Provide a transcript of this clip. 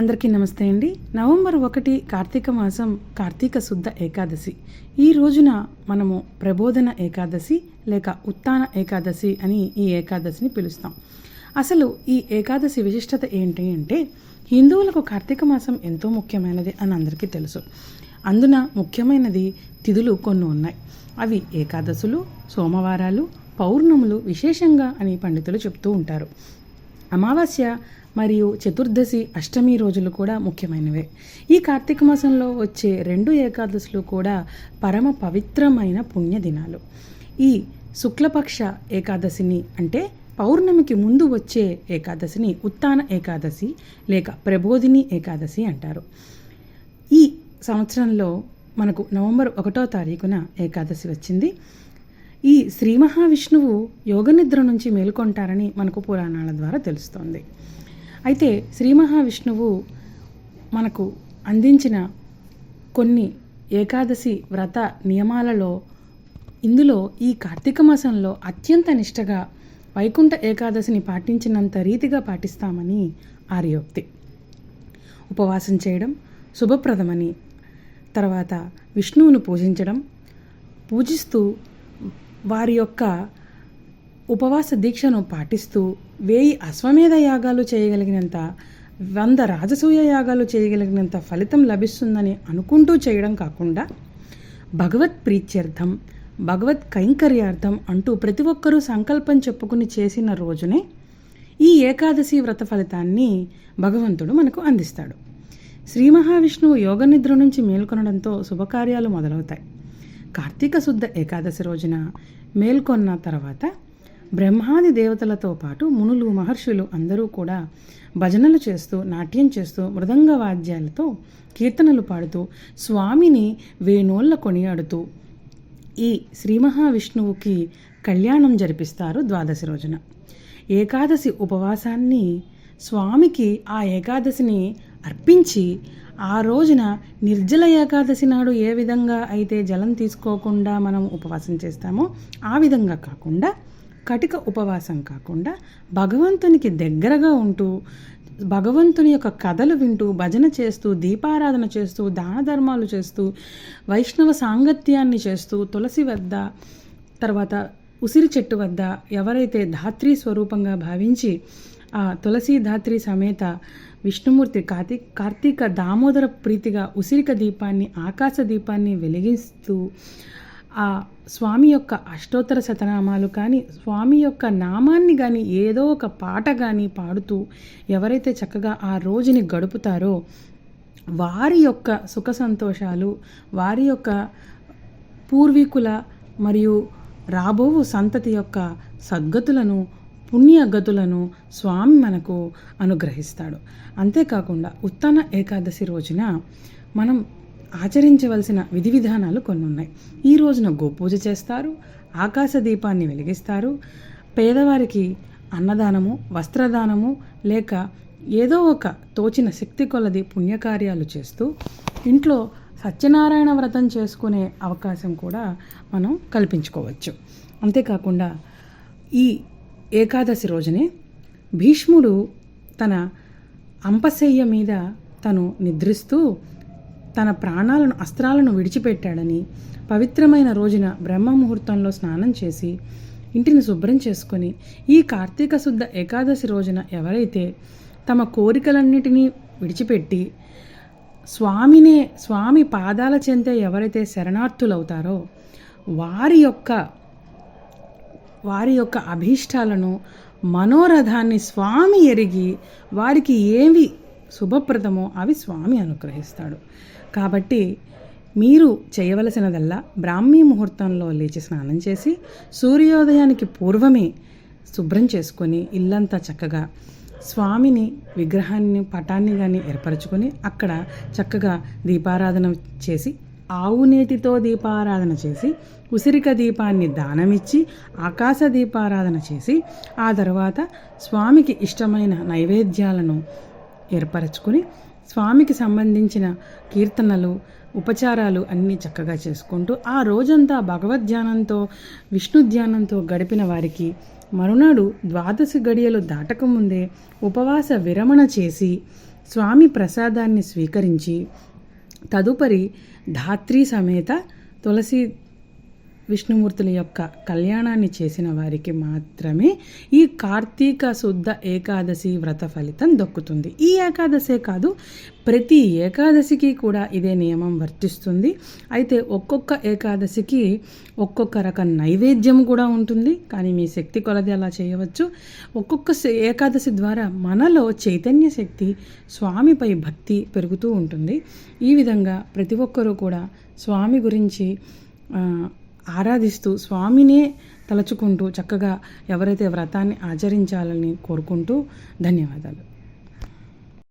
అందరికీ నమస్తే అండి. నవంబర్ ఒకటి కార్తీక మాసం కార్తీక శుద్ధ ఏకాదశి. ఈ రోజున మనము ప్రబోధన ఏకాదశి లేక ఉత్తాన ఏకాదశి అని ఈ ఏకాదశిని పిలుస్తాం. అసలు ఈ ఏకాదశి విశిష్టత ఏంటి అంటే హిందువులకు కార్తీక మాసం ఎంతో ముఖ్యమైనది అని అందరికీ తెలుసు. అందున ముఖ్యమైనది తిథులు కొన్ని ఉన్నాయి. అవి ఏకాదశులు సోమవారాలు పౌర్ణములు విశేషంగా అని పండితులు చెప్తూ ఉంటారు. అమావాస్య మరియు చతుర్దశి అష్టమి రోజులు కూడా ముఖ్యమైనవే. ఈ కార్తీక మాసంలో వచ్చే రెండు ఏకాదశులు కూడా పరమ పవిత్రమైన పుణ్యదినాలు. ఈ శుక్లపక్ష ఏకాదశిని అంటే పౌర్ణమికి ముందు వచ్చే ఏకాదశిని ఉత్తాన ఏకాదశి లేక ప్రబోధిని ఏకాదశి అంటారు. ఈ సంవత్సరంలో మనకు నవంబర్ ఒకటో తారీఖున ఏకాదశి వచ్చింది. ఈ శ్రీ మహావిష్ణువు యోగనిద్ర నుంచి మేల్కొంటారని మనకు పురాణాల ద్వారా తెలుస్తోంది. అయితే శ్రీ మహావిష్ణువు మనకు అందించిన కొన్ని ఏకాదశి వ్రత నియమాలలో ఇందులో ఈ కార్తీక మాసంలో అత్యంత నిష్టగా వైకుంఠ ఏకాదశిని పాటించినంత రీతిగా పాటిస్తామని ఆర్యోక్తి ఉపవాసం చేయడం శుభప్రదమని తర్వాత విష్ణువును పూజించడం పూజిస్తూ వారి యొక్క ఉపవాస దీక్షను పాటిస్తూ వేయి అశ్వమేధ యాగాలు చేయగలిగినంత వంద రాజసూయ యాగాలు చేయగలిగినంత ఫలితం లభిస్తుందని అనుకుంటూ చేయడం కాకుండా భగవత్ ప్రీత్యర్థం భగవత్ కైంకర్యార్థం అంటూ ప్రతి ఒక్కరూ సంకల్పం చెప్పుకుని చేసిన రోజునే ఈ ఏకాదశి వ్రత ఫలితాన్ని భగవంతుడు మనకు అందిస్తాడు. శ్రీ మహావిష్ణువు యోగనిద్ర నుంచి మేల్కొనడంతో శుభకార్యాలు మొదలవుతాయి. కార్తీక శుద్ధ ఏకాదశి రోజున మేల్కొన్న తర్వాత బ్రహ్మాది దేవతలతో పాటు మునులు మహర్షులు అందరూ కూడా భజనలు చేస్తూ నాట్యం చేస్తూ మృదంగ వాద్యాలతో కీర్తనలు పాడుతూ స్వామిని వేణోళ్ళ కొనియాడుతూ ఈ శ్రీ మహావిష్ణువుకి కళ్యాణం జరిపిస్తారు ద్వాదశి రోజున. ఏకాదశి ఉపవాసాన్ని స్వామికి ఆ ఏకాదశిని అర్పించి ఆ రోజున నిర్జల ఏకాదశి నాడు ఏ విధంగా అయితే జలం తీసుకోకుండా మనం ఉపవాసం చేస్తామో ఆ విధంగా కాకుండా కటిక ఉపవాసం కాకుండా భగవంతునికి దగ్గరగా ఉంటూ భగవంతుని యొక్క కథలు వింటూ భజన చేస్తూ దీపారాధన చేస్తూ దాన ధర్మాలు చేస్తూ వైష్ణవ సాంగత్యాన్ని చేస్తూ తులసి వద్ద తర్వాత ఉసిరి చెట్టు వద్ద ఎవరైతే ధాత్రి స్వరూపంగా భావించి ఆ తులసి ధాత్రి సమేత విష్ణుమూర్తి కార్తీ కార్తీక దామోదర ప్రీతిగా ఉసిరిక దీపాన్ని ఆకాశ దీపాన్ని వెలిగిస్తూ ఆ ఆ స్వామి యొక్క అష్టోత్తర శతనామాలు కానీ స్వామి యొక్క నామాన్ని కానీ ఏదో ఒక పాట కానీ పాడుతూ ఎవరైతే చక్కగా ఆ రోజుని గడుపుతారో వారి యొక్క సుఖ సంతోషాలు వారి యొక్క పూర్వీకుల మరియు రాబోవు సంతతి యొక్క సద్గతులను పుణ్యగతులను స్వామి మనకు అనుగ్రహిస్తాడు. అంతేకాకుండా ఉత్తన ఏకాదశి రోజున మనం ఆచరించవలసిన విధి విధానాలు కొన్ని ఉన్నాయి ఈ రోజున గోపూజ చేస్తారు ఆకాశ దీపాన్ని వెలిగిస్తారు పేదవారికి అన్నదానము వస్త్రదానము లేక ఏదో ఒక తోచిన శక్తి కొలది పుణ్యకార్యాలు చేస్తూ ఇంట్లో సత్యనారాయణ వ్రతం చేసుకునే అవకాశం కూడా మనం కల్పించుకోవచ్చు. అంతేకాకుండా ఈ ఏకాదశి రోజునే భీష్ముడు తన అంపశయ్య మీద తను నిద్రిస్తూ తన ప్రాణాలను అస్త్రాలను విడిచిపెట్టాడని పవిత్రమైన రోజున బ్రహ్మ ముహూర్తంలో స్నానం చేసి ఇంటిని శుభ్రం చేసుకొని ఈ కార్తీక శుద్ధ ఏకాదశి రోజున ఎవరైతే తమ కోరికలన్నిటినీ విడిచిపెట్టి స్వామినే స్వామి పాదాల చెంతే ఎవరైతే శరణార్థులవుతారో వారి యొక్క వారి యొక్క అభీష్టాలను మనోరథాన్ని స్వామి ఎరిగి వారికి ఏవి శుభప్రదమో అవి స్వామి అనుగ్రహిస్తాడు. కాబట్టి మీరు చేయవలసినదల్లా బ్రాహ్మీ ముహూర్తంలో లేచి స్నానం చేసి సూర్యోదయానికి పూర్వమే శుభ్రం చేసుకొని ఇల్లంతా చక్కగా స్వామిని విగ్రహాన్ని పటాన్ని కానీ ఏర్పరచుకొని అక్కడ చక్కగా దీపారాధన చేసి ఆవు నేతితో దీపారాధన చేసి ఉసిరిక దీపాన్ని దానమిచ్చి ఆకాశ దీపారాధన చేసి ఆ తర్వాత స్వామికి ఇష్టమైన నైవేద్యాలను ఏర్పరచుకుని స్వామికి సంబంధించిన కీర్తనలు ఉపచారాలు అన్నీ చక్కగా చేసుకుంటూ ఆ రోజంతా భగవద్ధ్యానంతో విష్ణు ధ్యానంతో గడిపిన వారికి మరునాడు ద్వాదశి గడియలు దాటకముందే ఉపవాస విరమణ చేసి స్వామి ప్రసాదాన్ని స్వీకరించి తదుపరి ధాత్రి సమేత తులసి విష్ణుమూర్తుల యొక్క కళ్యాణాన్ని చేసిన వారికి మాత్రమే ఈ కార్తీక శుద్ధ ఏకాదశి వ్రత ఫలితం దక్కుతుంది. ఈ ఏకాదశే కాదు ప్రతి ఏకాదశికి కూడా ఇదే నియమం వర్తిస్తుంది. అయితే ఒక్కొక్క ఏకాదశికి ఒక్కొక్క రకం నైవేద్యం కూడా ఉంటుంది. కానీ మీ శక్తి కొలది అలా చేయవచ్చు. ఒక్కొక్క ఏకాదశి ద్వారా మనలో చైతన్య శక్తి స్వామిపై భక్తి పెరుగుతూ ఉంటుంది. ఈ విధంగా ప్రతి ఒక్కరూ కూడా స్వామి గురించి ఆరాధిస్తూ స్వామినే తలుచుకుంటూ చక్కగా ఎవరైతే వ్రతాన్ని ఆచరించాలని కోరుకుంటూ ధన్యవాదాలు.